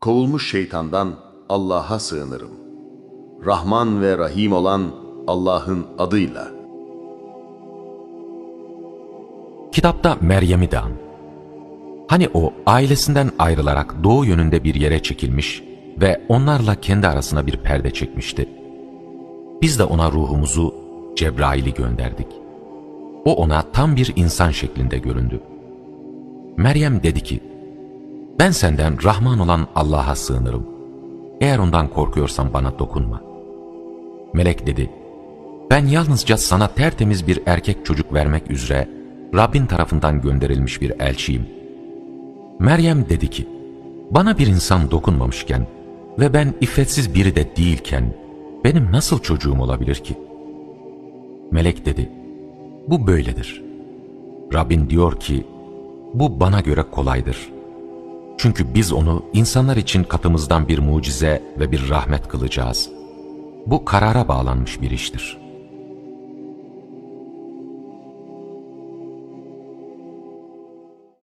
Kovulmuş şeytandan Allah'a sığınırım. Rahman ve Rahim olan Allah'ın adıyla. Kitapta Meryem'i de an. Hani o ailesinden ayrılarak doğu yönünde bir yere çekilmiş ve onlarla kendi arasına bir perde çekmişti. Biz de ona ruhumuzu Cebrail'i gönderdik. O ona tam bir insan şeklinde göründü. Meryem dedi ki, ben senden Rahman olan Allah'a sığınırım. Eğer ondan korkuyorsan bana dokunma. Melek dedi, ben yalnızca sana tertemiz bir erkek çocuk vermek üzere Rabbin tarafından gönderilmiş bir elçiyim. Meryem dedi ki, bana bir insan dokunmamışken ve ben iffetsiz biri de değilken benim nasıl çocuğum olabilir ki? Melek dedi, bu böyledir. Rabbin diyor ki, bu bana göre kolaydır. Çünkü biz onu insanlar için katımızdan bir mucize ve bir rahmet kılacağız. Bu karara bağlanmış bir iştir.''